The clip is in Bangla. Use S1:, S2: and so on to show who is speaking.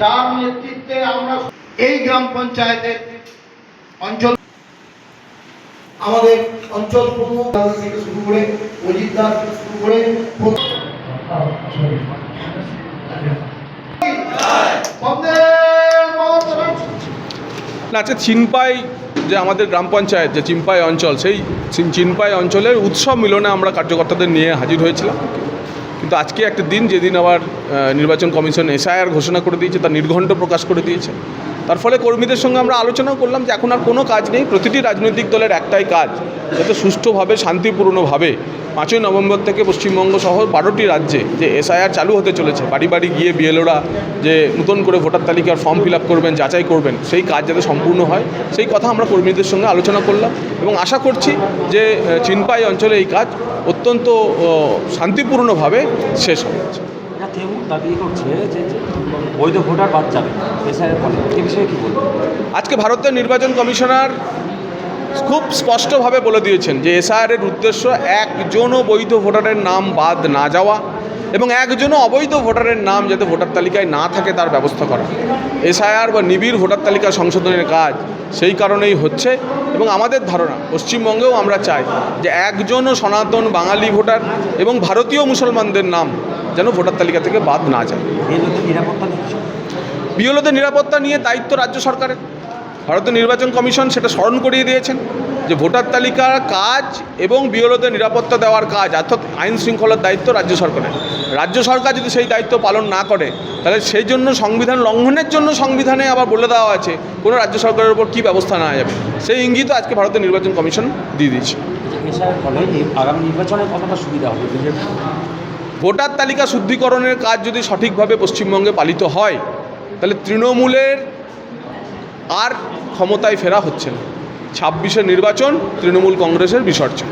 S1: যার নেতৃত্বে আমরা এই গ্রাম পঞ্চায়েতের অঞ্চল আমাদের অঞ্চল থেকে শুরু করে শুরু করে।
S2: চিনপাই যে আমাদের গ্রাম পঞ্চায়েত, যে চিনপাই অঞ্চল, সেই চিনপাই অঞ্চলের উৎসব মিলনে আমরা কার্যকর্তাদের নিয়ে হাজির হয়েছিলাম কিন্তু আজকে একটা দিন যেদিন আবার নির্বাচন কমিশন এসআইআর ঘোষণা করে দিয়েছে, তার নির্ঘণ্ট প্রকাশ করে দিয়েছে। তার ফলে কর্মীদের সঙ্গে আমরা আলোচনাও করলাম যে এখন আর কোনো কাজ নেই, প্রতিটি রাজনৈতিক দলের একটাই কাজ, যাতে সুষ্ঠুভাবে, শান্তিপূর্ণভাবে পাঁচই নভেম্বর থেকে পশ্চিমবঙ্গ সহ বারোটি রাজ্যে যে এসআইআর চালু হতে চলেছে, বাড়ি বাড়ি গিয়ে বিএলওরা যে নতুন করে ভোটার তালিকার ফর্ম ফিল করবেন, যাচাই করবেন, সেই কাজ যাতে সম্পূর্ণ হয়, সেই কথা আমরা কর্মীদের সঙ্গে আলোচনা করলাম এবং আশা করছি যে চিনপাই অঞ্চলে এই কাজ অত্যন্ত শান্তিপূর্ণভাবে শেষ
S3: এটা কেউ দাবি করছে যে বৈধ ভোটার বাদ যাবে। ফলে এ বিষয়ে কী বলবেন?
S2: আজকে ভারতের নির্বাচন কমিশনার খুব স্পষ্টভাবে বলে দিয়েছেন যে, এসআইআরের উদ্দেশ্য একজনও বৈধ ভোটারের নাম বাদ না যাওয়া এবং একজনও অবৈধ ভোটারের নাম যাতে ভোটার তালিকায় না থাকে তার ব্যবস্থা করা। এসআইআর বা নিবিড় ভোটার তালিকা সংশোধনের কাজ সেই কারণেই হচ্ছে এবং আমাদের ধারণা, পশ্চিমবঙ্গেও আমরা চাই যে একজনও সনাতন বাঙালি ভোটার এবং ভারতীয় মুসলমানদের নাম যেন ভোটার তালিকা থেকে বাদ না যায়। বিএলওদের নিরাপত্তা নিয়ে দায়িত্ব রাজ্য সরকারের। ভারতের নির্বাচন কমিশন সেটা স্মরণ করিয়ে দিয়েছেন যে ভোটার তালিকার কাজ এবং বিএলওদের নিরাপত্তা দেওয়ার কাজ অর্থাৎ আইন শৃঙ্খলার দায়িত্ব রাজ্য সরকারের। রাজ্য সরকার যদি সেই দায়িত্ব পালন না করে তাহলে সেই জন্য সংবিধান লঙ্ঘনের জন্য সংবিধানে আবার বলে দেওয়া আছে কোনো রাজ্য সরকারের উপর কী ব্যবস্থা নেওয়া যাবে? সেই ইঙ্গিতও আজকে ভারতের নির্বাচন কমিশন দিয়ে দিয়েছে।
S3: আগামী নির্বাচনে কতটা সুবিধা হবে?
S2: ভোটার তালিকা শুদ্ধিকরণের কাজ যদি সঠিকভাবে পশ্চিমবঙ্গে পালিত হয়, তাহলে তৃণমূলের আর ক্ষমতায় ফেরা হচ্ছে না। ছাব্বিশের নির্বাচন তৃণমূল কংগ্রেসের বিসর্জন।